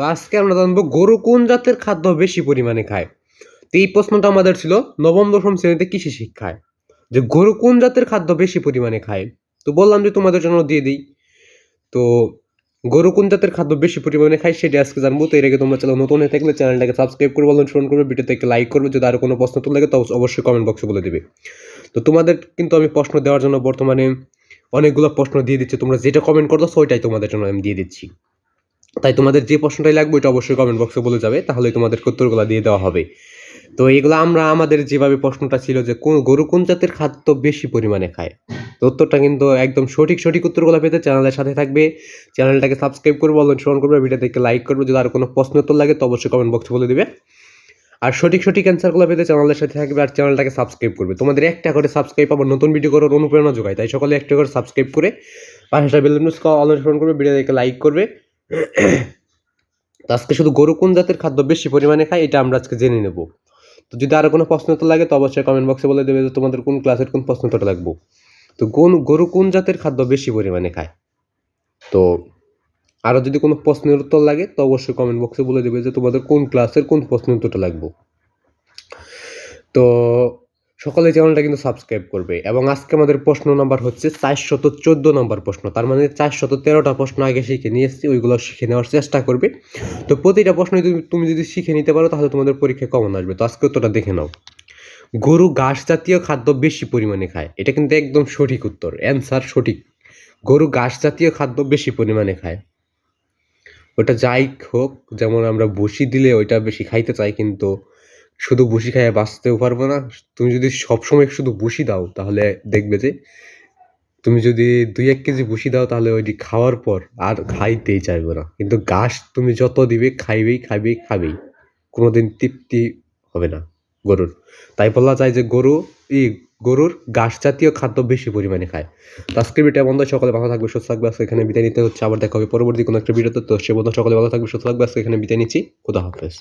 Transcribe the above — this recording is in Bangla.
তো আজকে আমরা জানব গরু কোন জাতের খাদ্য বেশি পরিমাণে খায়? তো এই প্রশ্নটা আমাদের ছিল নবম, দশম শ্রেণীতে কৃষি শিক্ষায়। যে গরু কোন জাতের খাদ্য বেশি পরিমাণে খায়? তো বললাম যে তোমাদের জন্য দিয়ে দিই। তো গরু কোন জাতের খাদ্য বেশি পরিমাণে খায় সেটা আজকে জানব। তো এর আগে তোমরা চ্যানেল নতুন হয়ে থাকলে চ্যানেলটাকে সাবস্ক্রাইব করে বলুন ফোন করবে, ভিডিওতে একটা লাইক করবে, যদি আরও কোনো প্রশ্ন তোর লাগে তো অবশ্যই কমেন্ট বক্সে বলে দেবে। তো তোমাদের কিন্তু আমি প্রশ্ন দেওয়ার জন্য বর্তমানে অনেকগুলো প্রশ্ন দিয়ে দিচ্ছি। তোমরা যেটা কমেন্ট করছ, ওইটাই তোমাদের জন্য আমি দিয়ে দিচ্ছি। তাই তোমাদের যে প্রশ্নটাই লাগবে ওইটা অবশ্যই কমেন্ট বক্সে বলে যাবে তাহলে তোমাদের উত্তরগুলো দিয়ে দেওয়া হবে। তো এগুলো আমরা আমাদের যেভাবে প্রশ্নটা ছিল যে কোন গরু কোন জাতের খাদ্য বেশি পরিমাণে খায়? তো উত্তরটা কিন্তু একদম সঠিক সঠিক উত্তরগুলো পেতে চ্যানেলের সাথে থাকবে। চ্যানেলটাকে সাবস্ক্রাইব করবে অনুসরণ করবে ভিডিও দেখে লাইক করবে, যদি আর কোনো প্রশ্ন উত্তর লাগে তো অবশ্যই কমেন্ট বক্সে বলে দিবে। আর সঠিক সঠিক অ্যান্সারগুলো পেতে চ্যানেলের সাথে থাকবে আর চ্যানেলটাকে সাবস্ক্রাইব করবে। তোমাদের একটা করে সাবস্ক্রাইব আবার নতুন ভিডিও করার অনুপ্রেরণা যোগায়। তাই সকলে একটা করে সাবস্ক্রাইব করে পাশে বেল অনুসরণ করবে ভিডিও দেখে লাইক করবে। তো আজকে শুধু গরু কোন জাতের খাদ্য বেশি পরিমাণে খায়, এটা আমরা আজকে জেনে নেব। তো যদি আরও কোনো প্রশ্ন উত্তর লাগে, তো অবশ্যই কমেন্ট বক্সে বলে দেবে যে তোমাদের কোন ক্লাসের কোন প্রশ্ন উত্তরটা লাগবো। তো কোন, গরু কোন জাতের খাদ্য বেশি পরিমাণে খায়? তো আরও যদি কোনো প্রশ্নের উত্তর লাগে, তো অবশ্যই কমেন্ট বক্সে বলে দেবে যে তোমাদের কোন ক্লাসের কোন প্রশ্নের উত্তরটা লাগবে। তো সকলে চ্যানেলটা কিন্তু সাবস্ক্রাইব করবে। এবং আজকে আমাদের প্রশ্ন নাম্বার হচ্ছে চারশত চোদ্দ নম্বর প্রশ্ন। তার মানে চারশত তেরোটা প্রশ্ন আগে শিখে নিয়ে এসেছি, ওইগুলো শিখে নেওয়ার চেষ্টা করবে। তো প্রতিটা প্রশ্ন তুমি যদি শিখে নিতে পারো, তাহলে তোমাদের পরীক্ষায় কমন আসবে। তো আজকে উত্তরটা দেখে নাও। গরু ঘাস জাতীয় খাদ্য বেশি পরিমাণে খায়। এটা কিন্তু একদম সঠিক উত্তর। অ্যান্সার সঠিক। গরু ঘাস জাতীয় খাদ্য বেশি পরিমাণে খায়। ওটা যাই হোক, যেমন আমরা বসি দিলে ওইটা বেশি খাইতে চাই, কিন্তু শুধু বসি খাইয়ে বাঁচতেও পারব না। তুমি যদি সবসময় শুধু বসি দাও, তাহলে দেখবে যে তুমি যদি দুই এক কেজি বসি দাও, তাহলে ওইটি খাওয়ার পর আর খাইতেই চাইবে না। কিন্তু ঘাস তুমি যত দিবে, খাইবেই খাইবেই, খাবেই। কোনোদিন তৃপ্তি হবে না গরুর। তাই বলা যায় যে গরু ই গরুর ঘাস জাতীয় খাদ্য বেশি পরিমাণে খায়। তো আজকের ভিডিও বন্ধ সকালে ভালো থাকবে, সুস্থ থাকবে। আজকে এখানে বিদায় নিতে হচ্ছে। আবার দেখা হবে পরবর্তী কোনো একটা ভিডিওতে তো। সে বন্ধু সকালে ভালো থাকবে, সুস্থ থাকবে। আজকে এখানে বিদায় নিচ্ছি। খুদা হাফেজ।